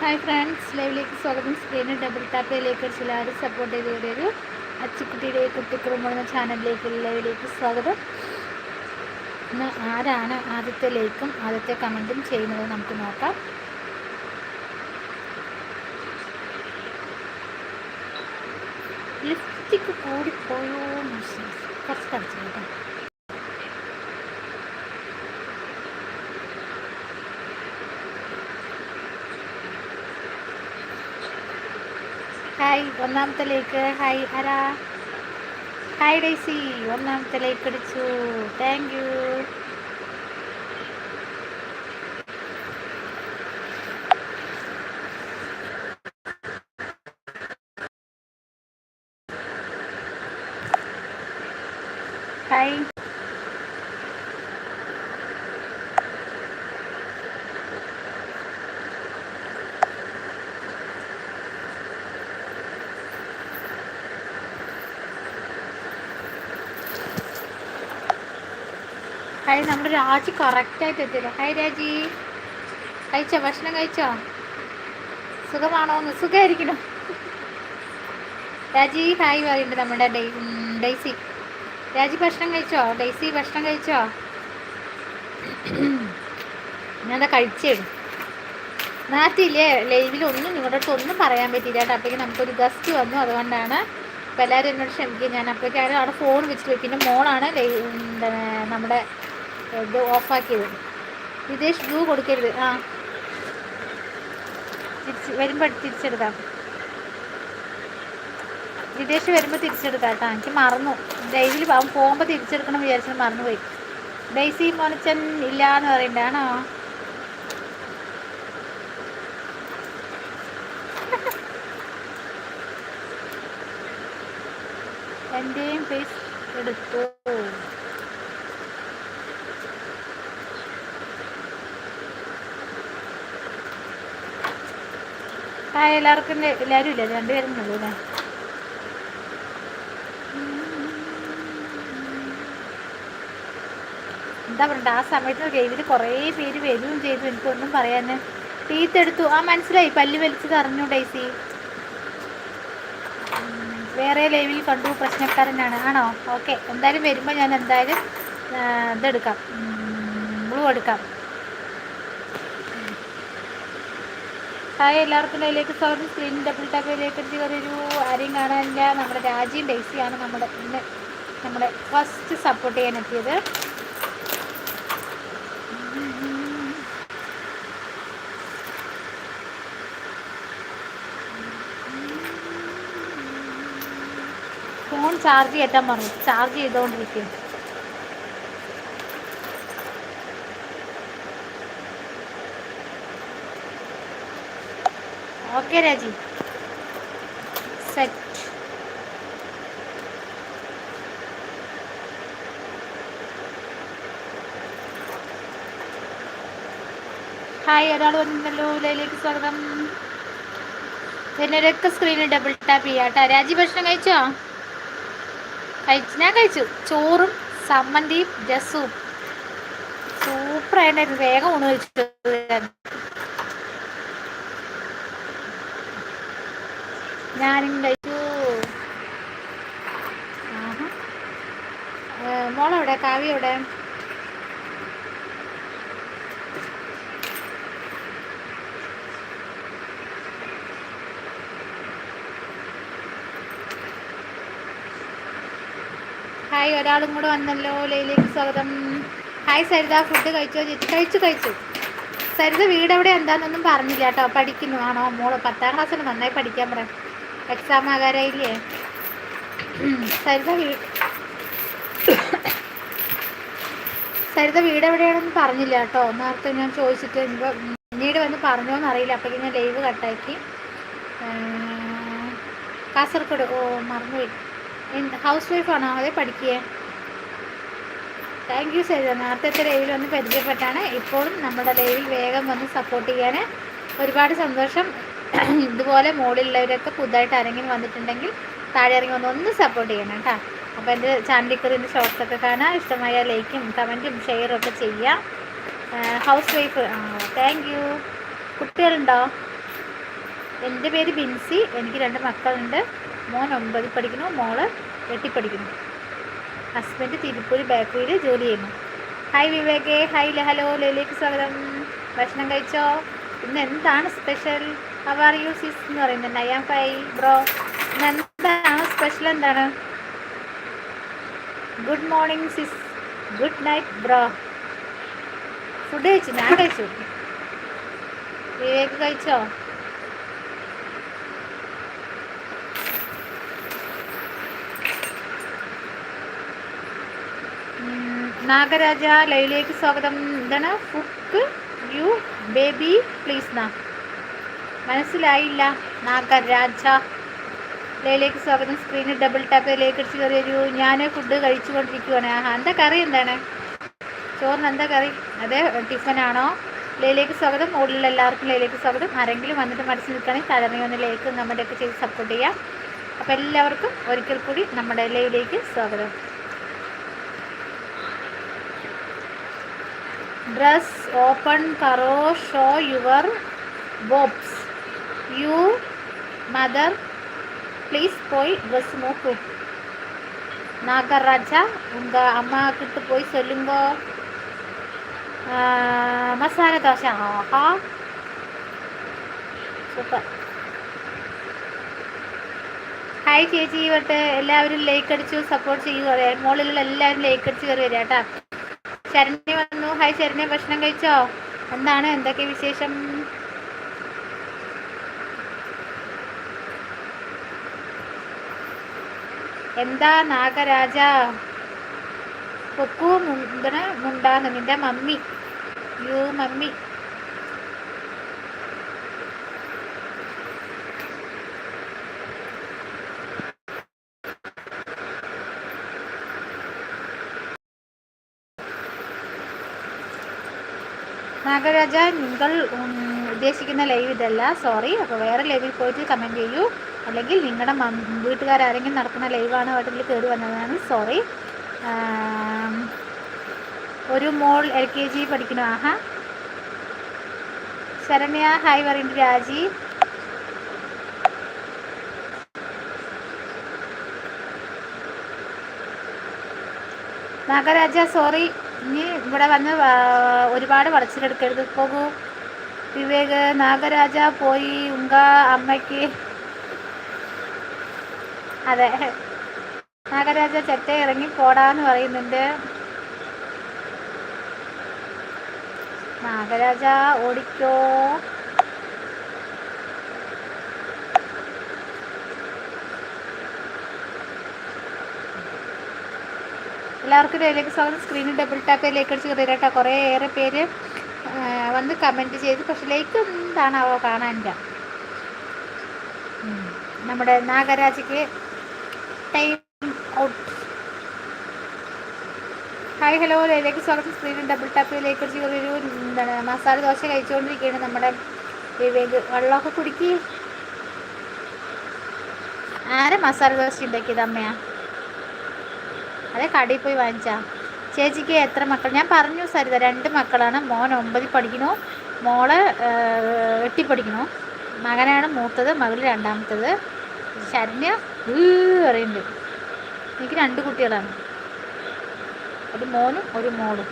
Hi friends ലൈവിലേക്ക് സ്വാഗതം. സ്ക്രീനിൽ ഡബിൾ ടാപ്പ് ടാപ്പിലേക്ക് എല്ലാവരും സപ്പോർട്ട് ചെയ്ത് ഒരു അച്ചുക്കുട്ടിയുടെ കുട്ടിക്കുറുമ്പുന്ന ചാനലിലേക്ക് ലൈവിലേക്ക് സ്വാഗതം. ഇന്ന് ആരാണ് ആദ്യത്തെ ലൈക്കും ആദ്യത്തെ കമന്റും ചെയ്യുന്നത് നമുക്ക് നോക്കാം. ലിപ്സ്റ്റിക്ക് കൂടിപ്പോയോ കഷ്ടം കളിച്ചു ഹായ് ഒന്നാമത്തെ ലേക്ക് ഹായ് ആരാ? Hi Daisy. ഒന്നാമത്തെ ലേക്ക് അടിച്ചു താങ്ക് യു ഹായ് ഹായ് നമ്മുടെ രാജി കറക്റ്റായിട്ട് എത്തിയത് ഹായ് രാജി. കഴിച്ചോ? ഭക്ഷണം കഴിച്ചോ? സുഖമാണോ എന്ന്? സുഖമായിരിക്കണം രാജി ഹായ് പറയുന്നുണ്ട് നമ്മുടെ ഡൈസി. രാജി ഭക്ഷണം കഴിച്ചോ? ഡൈസി ഭക്ഷണം കഴിച്ചോ? ഞാൻ എന്താ കഴിച്ചേ. നാട്ടില്ലേ? ലൈവിൽ ഒന്നും നിങ്ങളുടെ ഒന്നും പറയാൻ പറ്റില്ല കേട്ടോ. അപ്പോഴേക്കും നമുക്കൊരു ഗസ്റ്റ് വന്നു. അതുകൊണ്ടാണ് അപ്പോൾ എല്ലാവരും എന്നോട് ക്ഷമിക്കുക. ഞാൻ അപ്പോഴേക്കും അവിടെ ഫോൺ വെച്ചിട്ട് പിന്നെ മോളാണ് നമ്മുടെ ഇത് ഓഫാക്കിയത്. വിദേശ് ബ്ലൂ കൊടുക്കരുത്. ആ. തിരിച്ച് വരുമ്പോൾ തിരിച്ചെടുക്കാം. വിദേശ് വരുമ്പോൾ തിരിച്ചെടുക്കാം കേട്ടോ. എനിക്ക് മറന്നു. ഡെയിലി അവൻ പോകുമ്പോൾ തിരിച്ചെടുക്കണം വിചാരിച്ചിട്ട് മറന്നുപോയി. ഡെയ്സി മോനച്ചൻ ഇല്ല എന്ന് പറയണ്ടാണോ എന്റെയും ഫേസ് എടുത്തു. ആ എല്ലാവർക്കും. എല്ലാവരും ഇല്ല? രണ്ടുപേരും ഉള്ളൂ അല്ലേ? എന്താ പറയണ്ട? ആ സമയത്ത് ഗെയിമിൽ കുറേ പേര് വരികയും ചെയ്തു. എനിക്കൊന്നും പറയാൻ ടീത്തെടുത്തു ആ മനസ്സിലായി. പല്ല് വലിച്ചത് അറിഞ്ഞു ഡൈസി. വേറെ ലൈവിൽ കണ്ടു. പ്രശ്നക്കാരനാണ്. ആണോ? ഓക്കെ. എന്തായാലും വരുമ്പോൾ ഞാൻ എന്തായാലും ഇതെടുക്കാം. ബ്ലൂ എടുക്കാം. ഹായ് എല്ലാവർക്കും അതിലേക്ക് സ്വാഗതം. സ്ക്രീൻ ഡബിൾ ടാപ്പിലേക്ക് ഒരു ആരെയും കാണാനില്ല. നമ്മുടെ രാജീവ് ഡേസിയാണ് നമ്മുടെ ഇന്ന് നമ്മുടെ ഫസ്റ്റ് സപ്പോർട്ട് ചെയ്യാൻ എത്തിയത്. ഫോൺ ചാർജ് കയറ്റാൻ പറഞ്ഞു. ചാർജ് ചെയ്തുകൊണ്ടിരിക്കും ഓക്കെ രാജി. സെറ്റ്. ഹായ് ഒരാൾ വന്നിരുന്നല്ലോ ലൈലേക്ക് സ്വാഗതം. എന്നൊരൊക്കെ സ്ക്രീനിൽ ഡബിൾ ടാപ്പ് ചെയ്യാം കേട്ടോ. രാജി ഭക്ഷണം കഴിച്ചോ? കഴിച്ചു ഞാൻ കഴിച്ചു. ചോറും സമ്മന്തിയും രസവും. സൂപ്പറായിട്ട് വേഗം ഊണ് കഴിച്ചു ഞാനും കഴിച്ചു മോളെവിടെ? കാവ്യ എവിടെ? ഹായ് ഒരാളും കൂടെ വന്നല്ലോ. ലൈലേക്ക് സ്വാഗതം. ഹായ് സരിത. ഫുഡ് കഴിച്ചോ? ചേച്ചി കഴിച്ചു കഴിച്ചു. സരിത വീട് എവിടെ എന്താണെന്നൊന്നും പറഞ്ഞില്ല കേട്ടോ. പഠിക്കുന്നു. ആണോ? മോൾ പത്താം ക്ലാസ്സിൽ നന്നായി പഠിക്കാൻ പറയാം എക്സാം ആകാരായില്ലേ സരിത വീട് സരിത വീട് എവിടെയാണെന്ന് പറഞ്ഞില്ല കേട്ടോ. നേരത്തെ ഞാൻ ചോദിച്ചിട്ട് പിന്നീട് വന്ന് പറഞ്ഞോന്ന് അറിയില്ല. അപ്പോഴേക്കും ഞാൻ ലൈവ് കട്ടാക്കി. കാസർഗോഡ്. ഓ മറന്നുപോയി. ഹൗസ് വൈഫാണോ അതെ പഠിക്കുകയെ താങ്ക് യു സരിത. നേരത്തെ ലൈവിൽ വന്ന് പരിചയപ്പെട്ടാണ്. ഇപ്പോഴും നമ്മുടെ ലൈവിൽ വേഗം വന്ന് സപ്പോർട്ട് ചെയ്യാൻ ഒരുപാട് സന്തോഷം. ഇതുപോലെ മുകളിലുള്ളവരൊക്കെ പുതുതായിട്ട് ആരെങ്കിലും വന്നിട്ടുണ്ടെങ്കിൽ താഴെ ഇറങ്ങി വന്ന് ഒന്ന് സപ്പോർട്ട് ചെയ്യണം കേട്ടോ. അപ്പോൾ എന്റെ ചാനലിൽ കയറി എന്റെ ഷോർട്സൊക്കെ കാണാം. ഇഷ്ടമായ ലൈക്കും കമന്റും ഷെയറും ഒക്കെ ചെയ്യാം ഹൗസ് വൈഫ് താങ്ക് യു കുട്ടികളുണ്ടോ? എന്റെ പേര് ബിൻസി എനിക്ക് രണ്ട് മക്കളുണ്ട്. മോൻ ഒമ്പതിൽ പഠിക്കുന്നു മോൾ എട്ടിൽ പഠിക്കുന്നു. ഹസ്ബൻഡ് തിരുപ്പൂർ ബേക്കറിയിൽ ജോലി ചെയ്യുന്നു. ഹായ് വിവേകേ ഹായ് ഹലോ ലയിലേക്ക് സ്വാഗതം. ഭക്ഷണം കഴിച്ചോ? ഇന്ന് എന്താണ് സ്പെഷ്യൽ അവർ യു സിസ് എന്ന് പറയുന്നുണ്ട്. ഐ ആം ഫൈ ബ്രോ എന്താണ്? സ്പെഷ്യൽ എന്താണ്? Good morning sis good night bro food കഴിച്ചു? ഞാൻ കഴിച്ചു. വിവേക് കഴിച്ചോ? നാഗരാജ ലൈലേക്ക് സ്വാഗതം. എന്താണ്? ഫുക്ക് യു ബേബി പ്ലീസ് നാ. മനസ്സിലായില്ല. നാഗരാജ ലൈലേക്ക് സ്വാഗതം. സ്ക്രീനിൽ ഡബിൾ ടാപ്പ് ലേക്ക് അടിച്ച് കയറി വരൂ ഞാൻ ഫുഡ് കഴിച്ചുകൊണ്ടിരിക്കുവാണ്. ആഹാ എന്താ കറി എന്താണ്? ചോറിന് എന്താ കറി? അതെ ടിഫനാണോ ലയിലേക്ക് സ്വാഗതം. മുകളിലുള്ള എല്ലാവർക്കും ലയിലേക്ക് സ്വാഗതം. ആരെങ്കിലും വന്നിട്ട് മനസ്സിൽ നിൽക്കുകയാണെങ്കിൽ തലമുറ ഒന്ന് ലൈക്ക് നമ്മുടെയൊക്കെ ചെയ്ത് സപ്പോർട്ട് ചെയ്യാം. അപ്പോൾ എല്ലാവർക്കും ഒരിക്കൽ കൂടി നമ്മുടെ ലയിലേക്ക് സ്വാഗതം. Dress open കറോ show your boobs U mother please போய் ட்ரெஸ் நோக்கு நாகராஜா உங்கள் அம்மா கிட்ட போய் சொல்லுங்க ஆஹ், மசாலா தோசை ஆஹா സൂപ്പർ ഹായ് ചേച്ചി ഇവട്ട് എല്ലാവരും ലൈക്ക് അടിച്ചു സപ്പോർട്ട് ചെയ്യുക മോളിലുള്ള എല്ലാവരും ലൈക്ക് അടിച്ച് കയറി വരിക കേട്ടാ ശരണ്യ വന്നു ഹായ് ശരണ്യ ഭക്ഷണം കഴിച്ചോ എന്താണ് എന്തൊക്കെ വിശേഷം എന്താ നാഗരാജ? കൊക്കു മുണ്ടന മുണ്ടാന്ന് നിന്റെ മമ്മി. You mummy. നാഗരാജ നിങ്ങൾ ഉദ്ദേശിക്കുന്ന ലൈവ് ഇതല്ല. സോറി അപ്പോൾ വേറെ ലൈവിൽ പോയിട്ട് കമന്റ് ചെയ്യൂ. അല്ലെങ്കിൽ നിങ്ങളുടെ വീട്ടുകാരാരെങ്കിലും നടക്കുന്ന ലൈവാണ് വീട്ടിൽ കയറി വന്നതാണ് സോറി ഒരു മോൾ എൽ കെ ജി പഠിക്കുന്നു. ആഹാ. ശരണ്യ ഹായ് പറയുന്നുണ്ട് രാജി. നാഗരാജ സോറി ഇനി ഇവിടെ വന്ന് ഒരുപാട് വളച്ചിലെടുക്കരുത്. പോകൂ. വിവേക് നാഗരാജ പോയി ഉങ്ക അമ്മയ്ക്ക് അതെ. നാഗരാജ ചെറ്റ ഇറങ്ങി പോടാന്ന് പറയുന്നുണ്ട്. നാഗരാജ ഓടിക്കോ. എല്ലാവർക്കും ഇതിലേക്ക് സ്വാഗതം. സ്ക്രീനിൽ ഡബിൾ ടാപ്പ് ലൈക്ക് അടിച്ച് കയറി കേട്ടോ. കുറേ ഏറെ പേര് വന്ന് കമന്റ് ചെയ്ത്. പക്ഷെ ലൈക്ക് എന്താണാവോ കാണാനില്ല. നമ്മുടെ നാഗരാജയ്ക്ക് ടൈം ഔട്ട് ഹായ് ഹലോ ഇതിലേക്ക് സ്വാഗതം. സ്ക്രീനിൽ ഡബിൾ ടാപ്പിലേക്ക് ചെറിയൊരു എന്താണ് മസാല ദോശ കഴിച്ചുകൊണ്ടിരിക്കുകയാണ് നമ്മുടെ വിവേക്. വെള്ളമൊക്കെ കുടിക്കി. ആരെ മസാല ദോശ ഉണ്ടാക്കിയത് അമ്മയാ? അതെ കടയിൽ പോയി വാങ്ങിച്ചാ. ചേച്ചിക്ക് എത്ര മക്കൾ ഞാൻ പറഞ്ഞു സരിത രണ്ട് മക്കളാണ്. മോൻ ഒമ്പതിൽ പഠിക്കണു മോൾ എട്ടി പഠിക്കണു മകനാണ് മൂത്തത് മകൾ രണ്ടാമത്തത്. ശരണ്യ? "ഊ" പറയുന്നുണ്ട്. എനിക്ക് രണ്ട് കുട്ടികളാണ്. ഒരു മോനും ഒരു മോളും.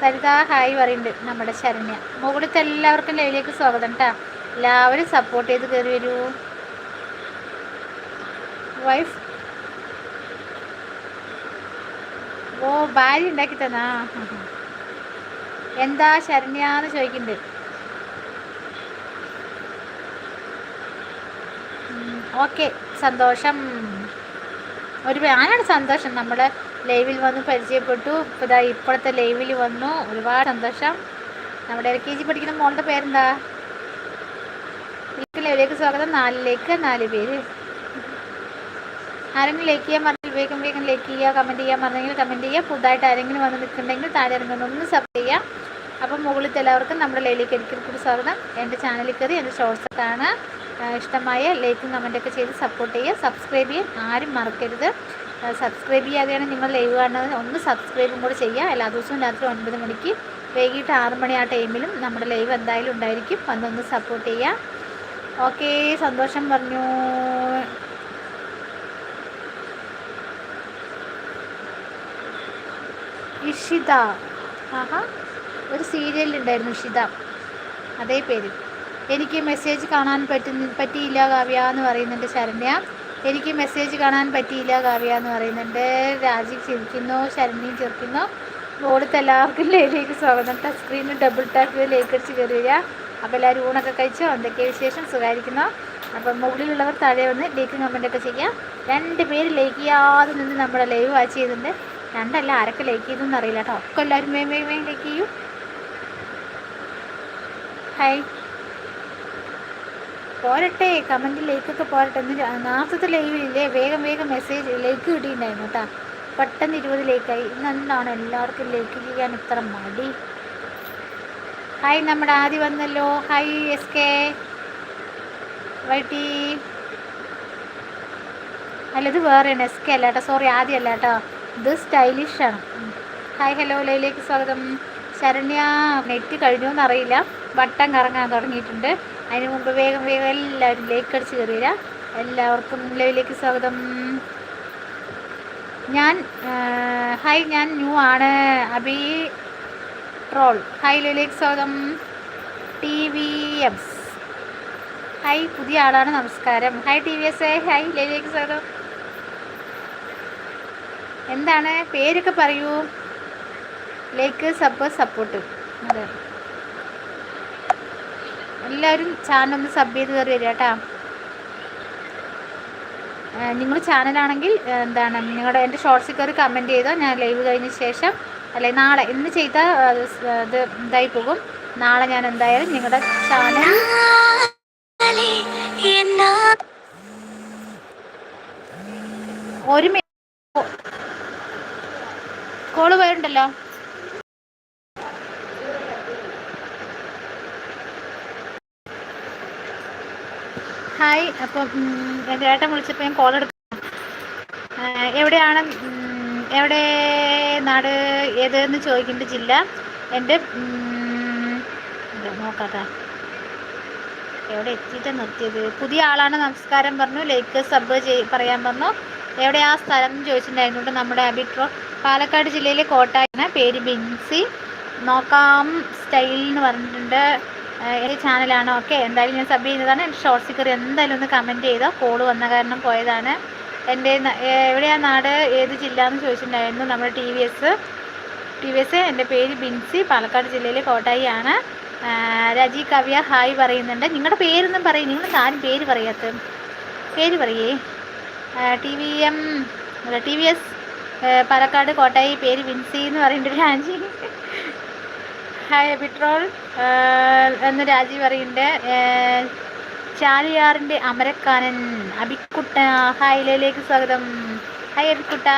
സരിത ഹായ് പറയുന്നുണ്ട് നമ്മുടെ ശരണ്യ. മുകളിലത്തെ എല്ലാവർക്കും ലൈവിലേക്ക് സ്വാഗതം കേട്ടോ എല്ലാവരും സപ്പോർട്ട് ചെയ്ത് കയറി വരൂ. വൈഫ് ഓ ഭാര്യ ഉണ്ടാക്കി തന്നാ. എന്താ ശരണ്യാന്ന് ചോദിക്കുന്നുണ്ട്. ഓക്കെ സന്തോഷം. ഒരു ഞാനാണ് സന്തോഷം? നമ്മൾ ലൈവിൽ വന്ന് പരിചയപ്പെട്ടു. ഇപ്പോൾ ഇതാ ഇപ്പോഴത്തെ ലൈവിൽ വന്നു. ഒരുപാട് സന്തോഷം. നമ്മുടെ എൽ കെ ജി പഠിക്കുന്ന മോളുടെ പേരെന്താ? ലൈവിലേക്ക് സ്വാഗതം. നാലിലേക്ക് നാല് പേര്. ആരെങ്കിലും ലൈക്ക് ചെയ്യാൻ പറഞ്ഞാൽ വേഗം ലൈക്ക് ചെയ്യുക കമന്റ് ചെയ്യാൻ പറഞ്ഞെങ്കിൽ കമന്റ് ചെയ്യുക. പുതുതായിട്ട് ആരെങ്കിലും വന്ന് നിൽക്കുന്നുണ്ടെങ്കിൽ താഴെ ഇറങ്ങുന്ന ഒന്ന് സപ്പോർട്ട് ചെയ്യാം അപ്പം മുകളിലത്തെ എല്ലാവർക്കും നമ്മുടെ ലൈവിലേക്ക് ഒരിക്കൽ കൂടി സ്വാഗതം. എന്റെ ചാനലിൽ കയറി എന്റെ ഷോർട്സ് കാണാം ഇഷ്ടമായ ലൈക്കും കമന്റൊക്കെ ചെയ്ത് സപ്പോർട്ട് ചെയ്യുക. സബ്സ്ക്രൈബ് ചെയ്യാൻ ആരും മറക്കരുത്. സബ്സ്ക്രൈബ് ചെയ്യാതെയാണ് നിങ്ങൾ ലൈവ് കാണുന്നത്. ഒന്ന് സബ്സ്ക്രൈബും കൂടെ ചെയ്യുക. എല്ലാ ദിവസവും രാത്രി ഒൻപത് മണിക്ക് വൈകിട്ട് ആറ് മണി ആ ടൈമിലും നമ്മുടെ ലൈവ് എന്തായാലും ഉണ്ടായിരിക്കും. വന്നൊന്ന് സപ്പോർട്ട് ചെയ്യുക. ഓക്കെ സന്തോഷം പറഞ്ഞു. ഇഷിത. ആഹാ ഒരു സീരിയലുണ്ടായിരുന്നു ഇഷിത. അതേ പേര്. എനിക്ക് മെസ്സേജ് കാണാൻ പറ്റുന്ന പറ്റിയില്ല കാവ്യ എന്ന് പറയുന്നുണ്ട് ശരണ്യ. എനിക്ക് മെസ്സേജ് കാണാൻ പറ്റിയില്ല കാവ്യ എന്ന് പറയുന്നുണ്ട്. രാജീവ് ചിരിക്കുന്നു ശരണ്യം ചിരിക്കുന്നു ഓടത്ത് എല്ലാവർക്കും ലേലേക്ക് സ്വാഗതം. ടച്ച് സ്ക്രീനിൽ ഡബിൾ ടാപ്പ് ലേക്ക് അടിച്ച് കയറി വരിക. അപ്പോൾ എല്ലാവരും ഊണൊക്കെ കഴിച്ചോ? എന്തൊക്കെ വിശേഷം? സുഖമായിരിക്കുന്നു? അപ്പം മുകളിലുള്ളവർ താഴെ വന്ന് ലൈക്ക് കമന്റൊക്കെ ചെയ്യാം. രണ്ട് പേര് ലേക്ക് ചെയ്യാതെ നിന്ന് നമ്മുടെ ലൈവ് വാച്ച് ചെയ്യുന്നുണ്ട്. രണ്ടല്ല ആരൊക്കെ ലൈക്ക് ചെയ്തെന്ന് അറിയില്ല കേട്ടോ. ഒക്കെ എല്ലാവരും വേഗം വേഗം ലേക്ക് ചെയ്യൂ. ഹായ് പോരട്ടെ കമന്റ് ലൈക്കൊക്കെ പോരട്ടെ. എന്ന് നാസത്തെ ലൈവിലില്ലേ വേഗം വേഗം മെസ്സേജ് ലൈക്ക് കിട്ടിയിട്ടുണ്ടായിരുന്നു കേട്ടോ പെട്ടെന്ന് ഇരുപത് ലൈക്കായി ഇന്ന് എന്താണ് എല്ലാവർക്കും ലൈക്ക് ചെയ്യാൻ ഇത്ര മടി? ഹായ് നമ്മുടെ ആദ്യം വന്നല്ലോ. ഹായ് എസ് കെ വൈറ്റി അല്ല ഇത് വേറെയാണ്. എസ് കെ അല്ല കേട്ടോ സോറി ആദ്യം അല്ല കേട്ടോ ഇത് സ്റ്റൈലിഷാണ്. ഹായ് ഹലോ ലൈലേക്ക് സ്വാഗതം. ശരണ്യ നെറ്റ് കഴിഞ്ഞോ എന്നറിയില്ല വട്ടം കറങ്ങാൻ തുടങ്ങിയിട്ടുണ്ട്. അതിന് മുമ്പ് വേഗം വേഗം എല്ലാവരും ലേക്ക് അടിച്ച് കയറിയില്ല എല്ലാവർക്കും ലൈവിലേക്ക് സ്വാഗതം. ഞാൻ ഹായ് ഞാൻ ന്യൂ ആണ്. അബി ട്രോൾ. ഹായ് ലൈവിലേക്ക് സ്വാഗതം. T V എംസ്. ഹായ് പുതിയ ആളാണ്. നമസ്കാരം. Hi T V S hi ലൈവിലേക്ക് സ്വാഗതം. എന്താണ്? പേരൊക്കെ പറയൂ. Like sub support. അതെ. എല്ലാവരും ചാനൽ ഒന്ന് സബ് ചെയ്ത് കയറി വരിക കേട്ടോ നിങ്ങൾ ചാനലാണെങ്കിൽ എന്താണ് നിങ്ങളുടെ എന്റെ ഷോർട്സിൽ കയറി കമന്റ് ചെയ്തോ. ഞാൻ ലൈവ് കഴിഞ്ഞ ശേഷം അല്ലെ നാളെ ഇന്ന് ചെയ്ത ഇത് ഇതായി പോകും. നാളെ ഞാൻ എന്തായാലും നിങ്ങളുടെ ചാനൽ ഒരു മിനിറ്റ് കോൾ പോയിട്ടുണ്ടല്ലോ. ഹായ്. അപ്പം എന്റെ ഏട്ടൻ വിളിച്ചപ്പോൾ ഞാൻ കോൾ എടുക്കാം എവിടെയാണ് എവിടെ നാട് ഏതെന്ന് ചോദിക്കേണ്ട ജില്ല? എന്റെ നോക്കാത്ത എവിടെ എത്തിയിട്ട് നിർത്തിയത്? പുതിയ ആളാണ് നമസ്കാരം പറഞ്ഞു. ലൈക്ക് സബ് ചെയ് പറയാൻ പറഞ്ഞു. എവിടെ ആ സ്ഥലം ചോദിച്ചിട്ടുണ്ടായിരുന്നു. നമ്മുടെ അബിട്രോ പാലക്കാട് ജില്ലയിലെ കോട്ടയാണ് പേര് ബിൻസി. നോക്കാം സ്റ്റൈൽ എന്ന് പറഞ്ഞിട്ടുണ്ട്. ഏഹ് ചാനലാണോ. ഓക്കെ എന്തായാലും ഞാൻ സബ് ചെയ്യുന്നതാണ്. എന്റെ ഷോർട്സിൽ കയറി എന്തായാലും ഒന്ന് കമന്റ് ചെയ്തോ. കോൾ വന്ന കാരണം പോയതാണ്. എന്റെ എവിടെയാണ് എവിടെയാ നാട്? ഏത് ജില്ല എന്ന് ചോദിച്ചിട്ടുണ്ടായിരുന്നു നമ്മുടെ T V S T V S എന്റെ പേര് ബിൻസി പാലക്കാട് ജില്ലയിലെ കോട്ടായി ആണ് രാജി കവ്യ ഹായ് പറയുന്നുണ്ട്. നിങ്ങളുടെ പേരൊന്നും പറയും നിങ്ങൾ ആരും പേര് പറയാത്ത പേര് പറയേ. T V M T V S Palakkad Kottayi പേര് ബിൻസി എന്ന് പറയുന്നുണ്ട് രാജി. ഹായ് പെട്രോൾ എന്ന് രാജി പറയുന്നുണ്ട്. ഏഹ് ചാലിയാറിന്റെ അമരക്കാനൻ അബിക്കുട്ട ഹായ് ലേക്ക് സ്വാഗതം. ഹായ് അബിക്കുട്ട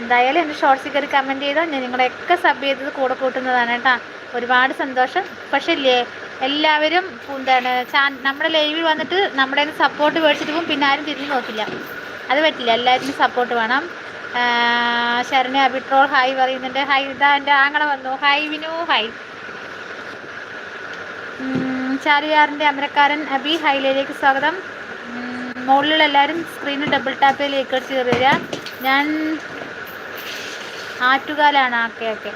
എന്തായാലും എന്റെ ഷോർട്സിൽ കയറി കമന്റ് ചെയ്തോ. ഞാൻ നിങ്ങളെയൊക്കെ സബ് ചെയ്തത് കൂടെ കൂട്ടുന്നതാണ് കേട്ടോ. ഒരുപാട് സന്തോഷം. പക്ഷേ ഇല്ലേ എല്ലാവരും എന്താണ് ചാ നമ്മുടെ ലൈവിൽ വന്നിട്ട് നമ്മുടെ സപ്പോർട്ട് മേടിച്ചിട്ട് പോകും പിന്നെ ആരും തിരിഞ്ഞു നോക്കില്ല. അത് പറ്റില്ല. എല്ലാവരും സപ്പോർട്ട് വേണം. ആ, ശരണ്യ അബിട്രോൾ ഹായ് പറയുന്നുണ്ട്. ഹായ് ഇതാ എന്റെ ആങ്ങള വന്നു. ഹായ് വിനു. ഹായ്. ചാരിയാറിന്റെ അമരക്കാരൻ അബി ഹൈലയിലേക്ക് സ്വാഗതം. മുകളിലുള്ള എല്ലാവരും സ്ക്രീനിൽ ഡബിൾ ടാപ്പ് ലേക്ക് അടിച്ച് കയറി വരിക. ഞാൻ ആറ്റുകാലാണ്. Okay okay.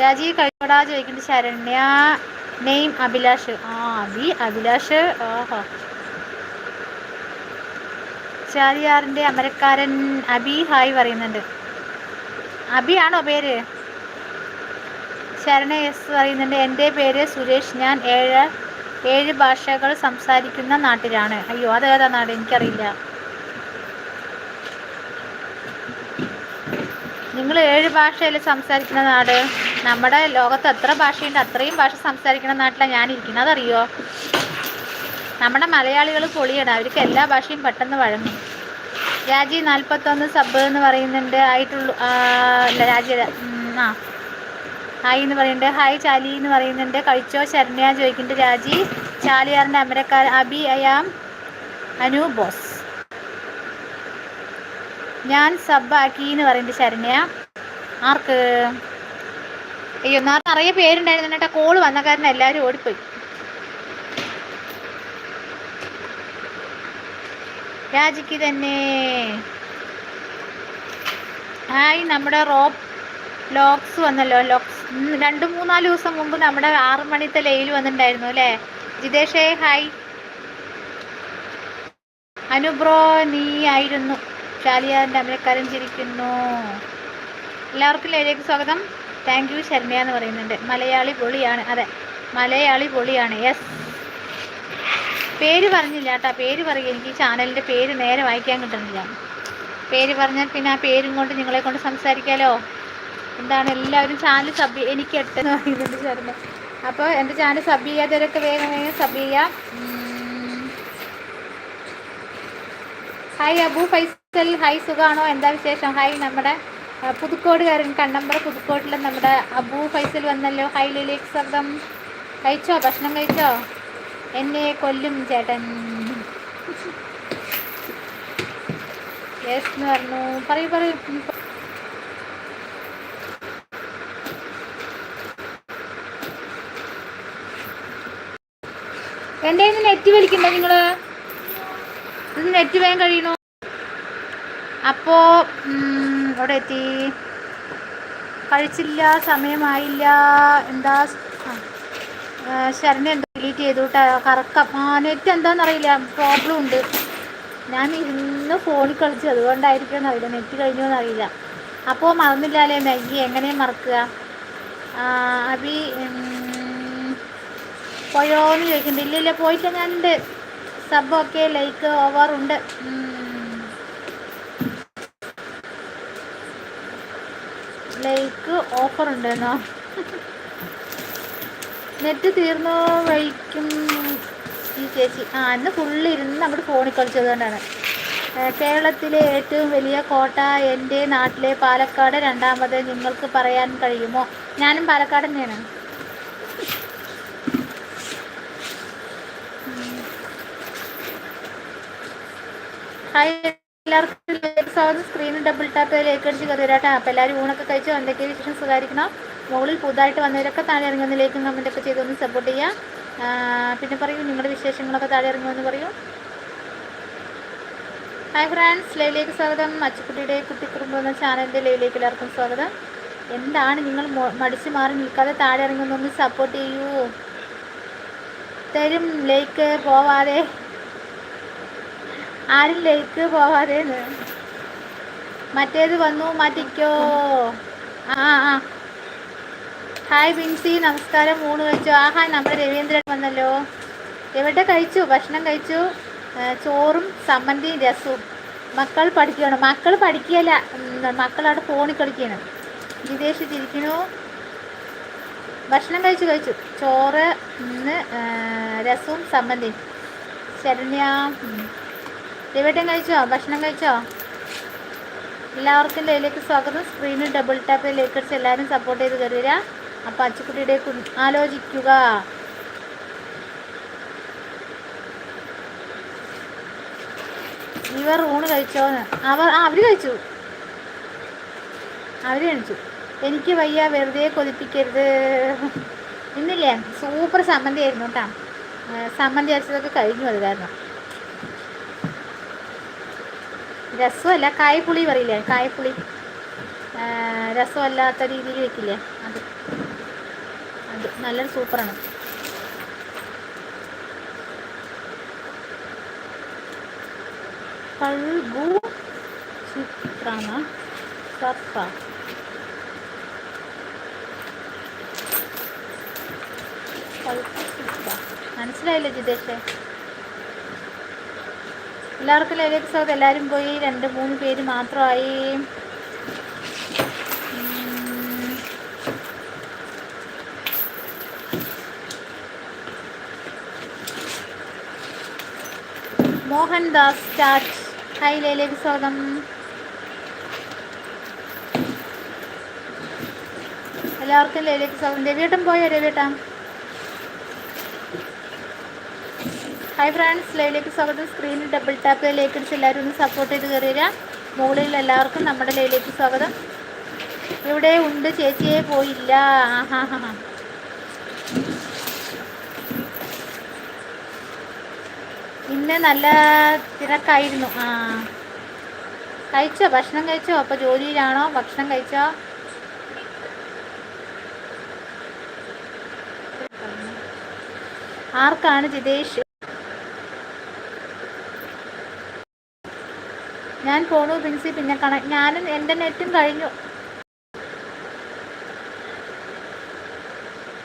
രാജീവ് കഴിവടാ ചോദിക്കുന്നത് ശരണ്യ. നെയിം അഭിലാഷ് ആ അഭി അഭിലാഷ് ആഹാ. ചാലിയാറിന്റെ അമരക്കാരൻ അബി ഹായ് പറയുന്നുണ്ട്. അബിയാണോ പേര്? ശരണ എസ് പറയുന്നുണ്ട്. എന്റെ പേര് സുരേഷ്. ഞാൻ ഏഴ് ഏഴ് ഭാഷകൾ സംസാരിക്കുന്ന നാട്ടിലാണ്. അയ്യോ അത് ഏതാ നാട്? എനിക്കറിയില്ല. നിങ്ങൾ ഏഴ് ഭാഷയിൽ സംസാരിക്കുന്ന നാട്? നമ്മുടെ ലോകത്ത് എത്ര ഭാഷയുണ്ട് അത്രയും ഭാഷ സംസാരിക്കുന്ന നാട്ടിലാണ് ഞാനിരിക്കുന്നത്. അതറിയോ? നമ്മുടെ മലയാളികൾ പൊളിയാണ് അവർക്ക് എല്ലാ ഭാഷയും പെട്ടെന്ന് വഴങ്ങും. രാജി നാൽപ്പത്തൊന്ന് സബ് എന്ന് പറയുന്നുണ്ട്. ആയിട്ടുള്ളൂ അല്ല രാജി ആ. ഹായ് എന്ന് പറയുന്നുണ്ട്. ഹായ് ചാലി എന്ന് പറയുന്നുണ്ട്. കഴിച്ചോ? ശരണ്യ ചോദിക്കുന്നുണ്ട്. രാജി ചാലിയാറിന്റെ അമരക്കാർ അബി അയാം അനു ബോസ് ഞാൻ സബ് ആക്കി എന്ന് പറയുന്നുണ്ട് ശരണ്യ. ആർക്ക്? അയ്യോ നാ നിറയെ പേരുണ്ടായിരുന്നു. എന്നിട്ട് കോൾ വന്ന കാരണം എല്ലാവരും ഓടിപ്പോയി. രാജിക്ക് തന്നെ. ഹായ് നമ്മുടെ റോപ്പ് ലോക്സ് വന്നല്ലോ. ലോക്സ് രണ്ടു മൂന്നാൽ ദിവസം മുമ്പ് നമ്മുടെ ആറ് മണിത്തെ ലൈവിൽ വന്നിട്ടുണ്ടായിരുന്നു അല്ലേ? ജിതേഷേ ഹായ് അനുബ്രോ നീ ആയിരുന്നു. ഷാലിയാറിന്റെ അമരക്കാരൻ ചിരിക്കുന്നു. എല്ലാവർക്കും ലൈവിലേക്ക് സ്വാഗതം. താങ്ക് യു ശർമ്മ എന്ന് പറയുന്നുണ്ട്. മലയാളി പൊളിയാണ്. അതെ മലയാളി പൊളിയാണ്. യെസ് പേര് പറഞ്ഞില്ല കേട്ടോ പേര് പറയുക. എനിക്ക് ഈ ചാനലിന്റെ പേര് നേരെ വായിക്കാൻ കിട്ടുന്നില്ല. പേര് പറഞ്ഞാൽ പിന്നെ ആ പേരും കൊണ്ട് നിങ്ങളെ കൊണ്ട് സംസാരിക്കാമല്ലോ എന്താണ് എല്ലാവരും ചാനൽ സബ് എനിക്ക് എട്ടെന്ന് പറയുന്നുണ്ട് ശർമ്മ. അപ്പോൾ എന്റെ ചാനൽ സബ് ചെയ്യാത്തവരൊക്കെ വേഗം വേഗം സബ് ചെയ്യാം. ഹായ് അബു ഫൈസൽ. ഹായ് സുഖാണോ? എന്താ വിശേഷം? ഹായ് നമ്മുടെ പുതുക്കോടുകാരൻ കണ്ണമ്പറ പുതുക്കോട്ടിലെ നമ്മുടെ അബു ഫൈസൽ വന്നല്ലോ. ഹൈ ലിലേക്ക് സ്വർഗം. കഴിച്ചോ? ഭക്ഷണം കഴിച്ചോ? എന്നെ കൊല്ലും ചേട്ടൻ. യെസ് എന്ന് പറഞ്ഞു. പറയൂ പറയൂ. എന്റെ ഇന്ന് നെറ്റ് വിളിക്കണ്ട നിങ്ങൾ ഇത് നെറ്റ് വേഗം കഴിയണോ? അപ്പോ അവിടെ എത്തി കഴിച്ചില്ല സമയമായില്ല. എന്താ ശരണ എന്തോ ഡിലീറ്റ് ചെയ്തു കറക്കം. ആ നെറ്റ് എന്താണെന്നറിയില്ല പ്രോബ്ലം ഉണ്ട്. ഞാൻ ഇന്ന് ഫോണിൽ കളിച്ചു. അതുകൊണ്ടായിരിക്കും എന്നറിയില്ല നെറ്റ് കഴിഞ്ഞോ എന്നറിയില്ല അപ്പോൾ മറന്നില്ലാലേ മാഗി എങ്ങനെയും മറക്കുക? അഭി പോയോന്ന് ചോദിക്കുന്നുണ്ട്. ഇല്ല ഇല്ല പോയില്ല ഞാനുണ്ട്. സബ് ഒക്കെ ലൈക്ക് ഓവർ ഉണ്ട്. ലൈക്ക് ഓഫർ ഉണ്ടെന്നോ. നെറ്റ് തീർന്നോ? വഴിക്കും. ഈ ചേച്ചി. ആ അന്ന് ഫുള്ള് ഇരുന്ന് അങ്ങോട്ട് ഫോണിൽ കളിച്ചത് കൊണ്ടാണ് കേരളത്തിലെ ഏറ്റവും വലിയ കോട്ട എന്റെ നാട്ടിലെ പാലക്കാട്. രണ്ടാമത് നിങ്ങൾക്ക് പറയാൻ കഴിയുമോ? ഞാനും പാലക്കാട് തന്നെയാണ്. ഹായ് എല്ലാവർക്കും. സ്വാഗതം സ്ക്രീനിൽ ഡബിൾ ടാപ്പ് ലേക്ക് അടിച്ച് കയറി വരാട്ടെ അപ്പോൾ എല്ലാവരും ഊണൊക്കെ കഴിച്ച് എന്തൊക്കെ വിശേഷം? സുഖമായിരിക്കണം? മുകളിൽ പുതുതായിട്ട് വന്നവരൊക്കെ താഴെ ഇറങ്ങുന്ന ലൈക്കും ഒക്കെ ചെയ്തൊന്ന് സപ്പോർട്ട് ചെയ്യുക പിന്നെ പറയൂ നിങ്ങളുടെ വിശേഷങ്ങളൊക്കെ താഴെ ഇറങ്ങുമെന്ന് പറയൂ. ഹായ് ഫ്രണ്ട്സ് ലൈവിലേക്ക് സ്വാഗതം. അച്ചുക്കുട്ടിയുടെ കുട്ടിക്കുറുമ്പ് എന്ന ചാനലിന്റെ ലൈവിലേക്ക് എല്ലാവർക്കും സ്വാഗതം. എന്താണ് നിങ്ങൾ മടിച്ച് മാറി നിൽക്കാതെ താഴെ ഇറങ്ങുന്നൊന്ന് സപ്പോർട്ട് ചെയ്യൂ? തരും ലൈക്ക് പോവാതെ. ആരും ലൈക്ക് പോവാതെ മറ്റേത് വന്നു മാറ്റിക്കോ. ആ ആ. ഹായ് ബിൻസി നമസ്കാരം. ഊണ് കഴിച്ചു? ആ ഹായ്. നമ്മുടെ രവീന്ദ്രൻ വന്നല്ലോ. എവിടെ കഴിച്ചു? ഭക്ഷണം കഴിച്ചു? ചോറും സമ്മന്തിയും രസവും. മക്കൾ പഠിക്കണം മക്കൾ പഠിക്കുകയല്ല. മക്കളവിടെ ഫോണിൽ കളിക്കണം വിദേശത്തിരിക്കണു ഭക്ഷണം കഴിച്ചു കഴിച്ചു. ചോറ് ഇന്ന് രസവും സമ്മന്തിയും ശരണ്യ എവിടെ കഴിച്ചോ? ഭക്ഷണം കഴിച്ചോ? എല്ലാവർക്കും ലൈലേക്ക് സ്വാഗതം. സ്ക്രീനിൽ ഡബിൾ ടാപ്പ് ലേക്കേഴ്സ് എല്ലാവരും സപ്പോർട്ട് ചെയ്ത് കയറി വരിക അപ്പം അച്ചുക്കുട്ടിയുടെ ആലോചിക്കുക. ഇവർ ഊണ് കഴിച്ചോന്ന്. അവർ ആ അവർ കഴിച്ചു. അവർ കഴിച്ചു. എനിക്ക് വയ്യ വെറുതെ കൊതിപ്പിക്കരുത്. ഇന്നില്ലേ? സൂപ്പർ സമ്മന്തി ആയിരുന്നു കേട്ടോ. സമ്മന്തി അരച്ചതൊക്കെ കഴിഞ്ഞു അത് കാരണം. രസമല്ല. കായപ്പുളി പറയില്ലേ? കായപ്പുളി. രസമല്ലാത്ത രീതിയിൽ വെക്കില്ലേ? അത്. അത് നല്ലൊരു സൂപ്പറാണ്. ചിത്രാണ സർപ്പ. മനസ്സിലായില്ലേ ജിതേഷേ? എല്ലാവർക്കും ലേലേക്ക് സ്വാഗതം എല്ലാവരും പോയി രണ്ട് മൂന്ന് പേര് മാത്രമായി. മോഹൻദാസ് സ്റ്റാർട്ട്. ഹൈ ലേലേക്ക് സ്വാഗതം എല്ലാവർക്കും ലേലേക്ക് സ്വാഗതം രവിയേട്ടൻ പോയോ രവിയേട്ടാ? ഹായ് ഫ്രണ്ട്സ് ലൈലേക്ക് സ്വാഗതം സ്ക്രീനിൽ ഡബിൾ ടാപ്പ് ലൈക്ക് അടിച്ച് എല്ലാവരും ഒന്ന് സപ്പോർട്ട് ചെയ്ത് കയറിയ മുകളിൽ എല്ലാവർക്കും നമ്മുടെ ലൈലേക്ക് സ്വാഗതം. ഇവിടെ ഉണ്ട് ചേച്ചിയെ പോയില്ല. ആഹാ ഇന്ന് നല്ല തിരക്കായിരുന്നു. ആ. കഴിച്ചോ? ഭക്ഷണം കഴിച്ചോ? അപ്പോൾ ജോലിയിലാണോ? ഭക്ഷണം കഴിച്ചോ? ആർക്കാണ് ജിതേഷ്? ഞാൻ പോണു പ്രിൻസി പിന്നെ കണ ഞാനും എന്റെ നെറ്റും കഴിഞ്ഞു.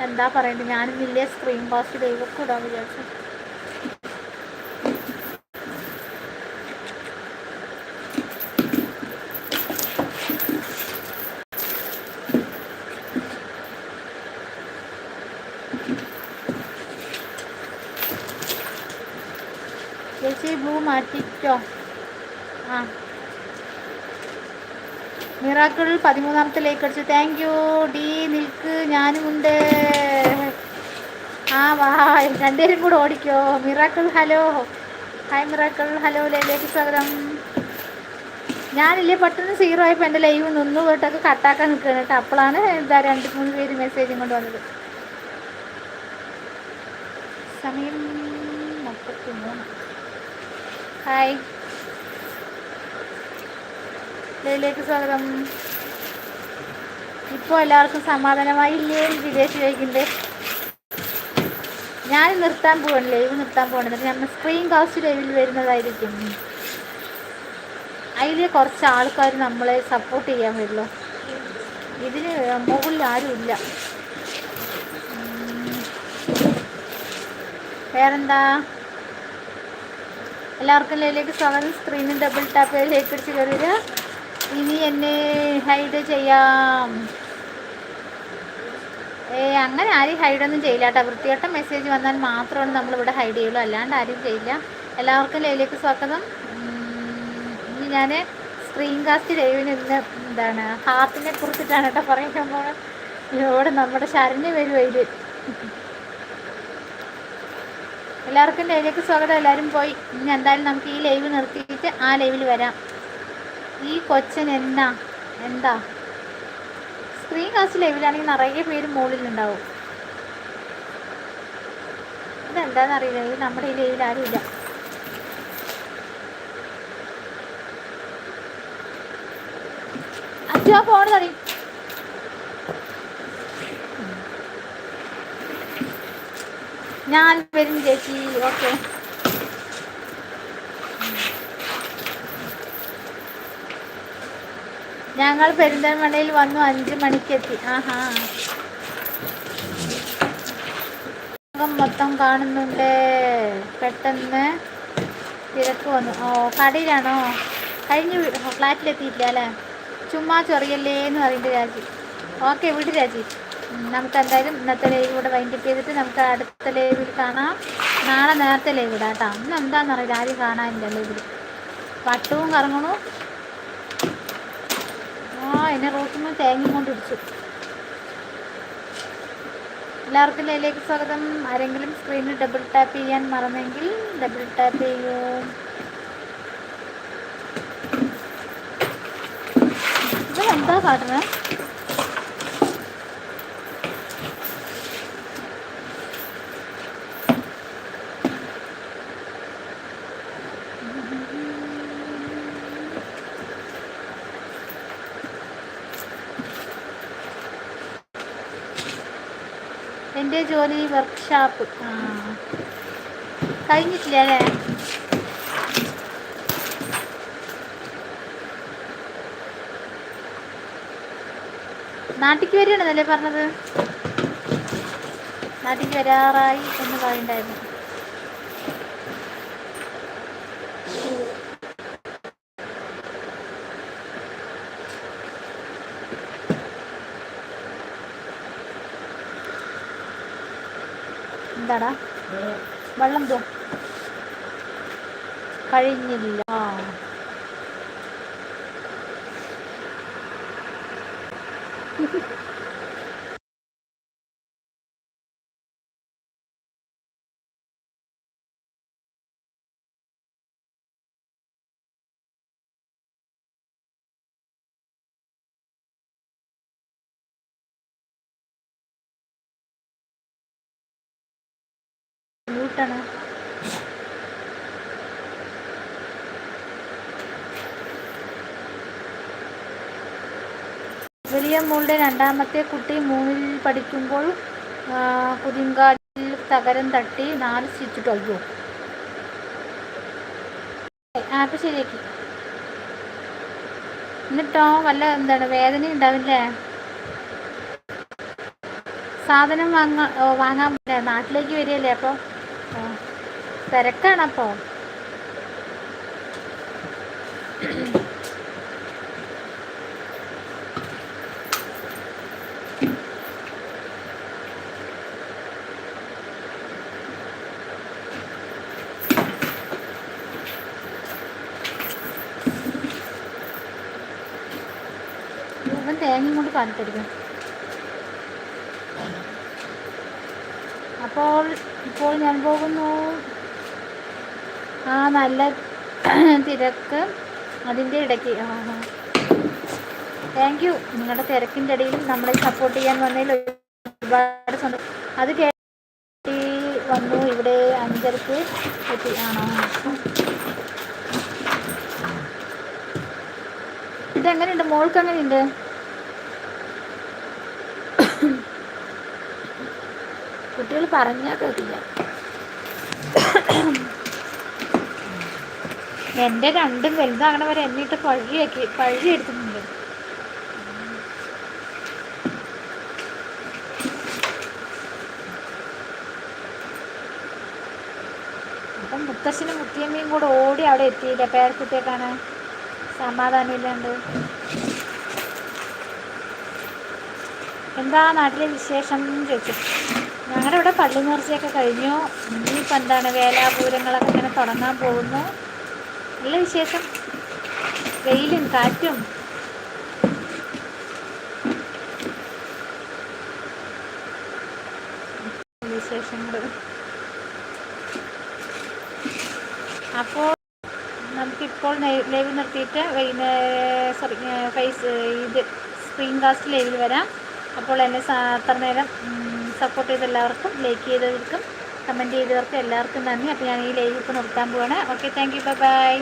എന്താ പറയണ്ടത് ഞാനും വലിയ സ്ക്രീൻ കോസ്റ്റ് ദൈവമൊക്കെ ഇടാൻ വിചാരിച്ചു. ചേച്ചി ബ്ലൂ മാറ്റിക്കോ. മിറാക്കിൾ പതിമൂന്നാമത്തെ ലൈക്ക് അടിച്ചു. താങ്ക് യു ഡി നിൽക്ക്. ഞാനുമുണ്ട് ആ വാ. രണ്ടുപേരും കൂടെ ഓടിക്കോ. Miracle hello. Hi miracle. Hello ലൈവിലേക്ക് സ്വാഗതം. ഞാനില്ലേ പെട്ടെന്ന് സീറോ ആയപ്പോൾ എന്റെ ലൈവ് നിന്നു പോയിട്ടൊക്കെ കട്ടാക്കാൻ നിൽക്കുകയാണ് കേട്ടോ. അപ്പോഴാണ് എന്താ രണ്ട് മൂന്ന് പേര് മെസ്സേജും കൊണ്ട് വന്നത്. സമയം മുപ്പത്തി മൂന്ന് ഹായ് ലൈവിലേക്ക് സ്വാഗതം. ഇപ്പോൾ എല്ലാവർക്കും സമാധാനമായില്ലേ വിദേശ ചോദിക്കണ്ടേ ഞാൻ നിർത്താൻ പോവാണ്. ലൈവ് നിർത്താൻ പോവാണ്. എന്നിട്ട് നമ്മൾ സ്ക്രീൻ കാസ്റ്റ് ലൈവിൽ വരുന്നതായിരിക്കും. അതിൽ കുറച്ച് ആൾക്കാർ നമ്മളെ സപ്പോർട്ട് ചെയ്യാൻ വരുള്ളൂ. ഇതിന് മുകളിൽ ഇല്ല. വേറെന്താ? എല്ലാവർക്കും ലൈവിലേക്ക് സ്വാഗതം. സ്ക്രീനിൽ ഡബിൾ ടാപ്പ് ലേക്ക് അടിച്ച് കയറി ഇനി എന്നെ ഹൈഡ് ചെയ്യാം. ഏ അങ്ങനെ ആരും ഹൈഡൊന്നും ചെയ്യില്ല കേട്ടോ. വൃത്തികെട്ട മെസ്സേജ് വന്നാൽ മാത്രമാണ് നമ്മളിവിടെ ഹൈഡ് ചെയ്യുള്ളൂ. അല്ലാണ്ട് ആരും ചെയ്യില്ല. എല്ലാവർക്കും ലൈവിലേക്ക് സ്വാഗതം. ഇനി ഞാൻ സ്ക്രീൻ കാസ്റ്റ് ലൈവിന് ഇന്ന് എന്താണ്? ഹാർട്ടിനെ കുറിച്ചിട്ടാണ് കേട്ടോ പറയുമ്പോൾ ഇവിടെ നമ്മുടെ ശരണ്യ വരും അതിൽ എല്ലാവർക്കും ലൈവിലേക്ക് സ്വാഗതം. എല്ലാവരും പോയി. ഇനി എന്തായാലും നമുക്ക് ഈ ലൈവ് നിർത്തിയിട്ട് ആ ലൈവിൽ വരാം. ഈ കൊച്ചൻ എന്നാ? എന്താ? സ്ക്രീൻ കാസ്റ്റ് ലൈവിലാണെങ്കിൽ നിറയെ പേര് മുകളിലുണ്ടാവും. ഇതെന്താന്ന് അറിയില്ല. ഇത് നമ്മുടെ ഈ ലൈവിൽ ആരുമില്ല അച്ഛാ ഫോൺ തടി. ഞാൻ വരും ചേച്ചി. ഓക്കെ. ഞങ്ങൾ പെരിന്തൽമണ്ണയിൽ വന്നു അഞ്ച് മണിക്കെത്തി. ആഹാ. മൊത്തം കാണുന്നുണ്ട്. പെട്ടെന്ന് തിരക്ക് വന്നു. ഓ കടയിലാണോ? കഴിഞ്ഞ് ഫ്ലാറ്റിലെത്തിയില്ല അല്ലേ? ചുമ്മാ ചൊറിയല്ലേ എന്ന് പറയുന്നുണ്ട് രാജി. ഓക്കെ വിട് രാജി. നമുക്ക് എന്തായാലും ഇന്നത്തെ ലൈവ് കൂടെ വൈൻഡപ്പ് ചെയ്തിട്ട് നമുക്ക് അടുത്ത ലൈവിൽ കാണാം. നാളെ നേരത്തെ ലൈവ് ഇടാം കേട്ടോ. ഇന്ന് എന്താണെന്നറിയില്ല ആരും കാണാനില്ല ലൈവിൽ പട്ടവും കറങ്ങണു. എന്നെ റോട്ടിന് തേങ്ങയും കൊണ്ട് ഇടിച്ചു. എല്ലാവർക്കും ലൈലേക്ക് സ്വാഗതം. ആരെങ്കിലും സ്ക്രീനിൽ ഡബിൾ ടാപ്പ് ചെയ്യാൻ മറന്നെങ്കിൽ ഡബിൾ ടാപ്പ് ചെയ്യൂ. ഇത് എന്താ കാട്ടുന്നത് എന്റെ ജോലി വർക്ക്ഷോപ്പ് കഴിഞ്ഞിട്ടില്ല അല്ലേ നാട്ടിക്ക് വരികയാണെന്നല്ലേ പറഞ്ഞത്? നാട്ടിക്ക് വരാറായി എന്ന് പറയണ്ടായിരുന്നു എന്താടാ? വെള്ളം തോ. കഴിഞ്ഞില്ല. ബുദ്ധിമുട്ടാണ് വലിയ മോളുടെ രണ്ടാമത്തെ കുട്ടി മൂന്നിൽ പഠിക്കുമ്പോൾ കുതിങ്കാലിൽ തകരം തട്ടി നാല് സ്റ്റിച്ചിട്ട് അയ്യോ ആപ്പ് ശരിയാക്കി. എന്നിട്ടോ വല്ല എന്താണ് വേദന ഉണ്ടാവില്ലേ? സാധനം വാങ്ങാ വാങ്ങാൻ നാട്ടിലേക്ക് വരികയല്ലേ അപ്പോൾ തിരക്കാണപ്പോൾ ഇവൻ തേങ്ങയും കൊണ്ട് കാണിത്തരിക അപ്പോൾ ഇപ്പോൾ ഞാൻ പോകുന്നു. ആ നല്ല തിരക്ക് അതിന്റെ ഇടയ്ക്ക്. താങ്ക് യു നിങ്ങളുടെ തിരക്കിന്റെ ഇടയിൽ നമ്മളെ സപ്പോർട്ട് ചെയ്യാൻ വന്നതിൽ ഒരുപാട് സന്തോഷം അത് കേട്ടി വന്നു. ഇവിടെ അഞ്ചരക്ക് എത്തി. ആണോ ഇതെങ്ങനെയുണ്ട്? മോൾക്ക് എങ്ങനെയുണ്ട് കുട്ടികൾ പറഞ്ഞാൽ കേൾക്കില്ല എന്റെ രണ്ടും വലുതാകണ വരെ എന്നിട്ട് പഴിയാക്കി പഴി എടുക്കുന്നുണ്ട് അപ്പം മുത്തശ്ശനും മുത്തിയമ്മയും കൂടെ ഓടി അവിടെ എത്തിയില്ല? പേരക്കുട്ടിയെ കാണാൻ സമാധാനമില്ലാണ്ട് എന്താ നാട്ടിലെ വിശേഷം ചോദിച്ചു. ഞങ്ങളുടെ ഇവിടെ പള്ളി നേർച്ചയൊക്കെ കഴിഞ്ഞു. ഇനിയിപ്പോൾ എന്താണ്? വേലാപൂരങ്ങളൊക്കെ ഇങ്ങനെ തുടങ്ങാൻ പോകുന്നു. നല്ല വിശേഷം. വെയിലും കാറ്റും. വിശേഷങ്ങൾ അപ്പോൾ നമുക്കിപ്പോൾ ലൈവ് നിർത്തിയിട്ട് സോറി ഫേസ് ഇത് സ്ക്രീൻ കാസ്റ്റ് ലൈവിൽ വരാം. അപ്പോൾ എന്നെ അത്ര നേരം സപ്പോർട്ട് ചെയ്ത എല്ലാവർക്കും ലൈക്ക് ചെയ്തവർക്കും കമന്റ് ചെയ്തവർക്ക് എല്ലാവർക്കും നന്ദി. അപ്പോൾ ഞാൻ ഈ ലൈവ് ഇപ്പോൾ നിർത്താൻ പോവാണ്. Okay thank you by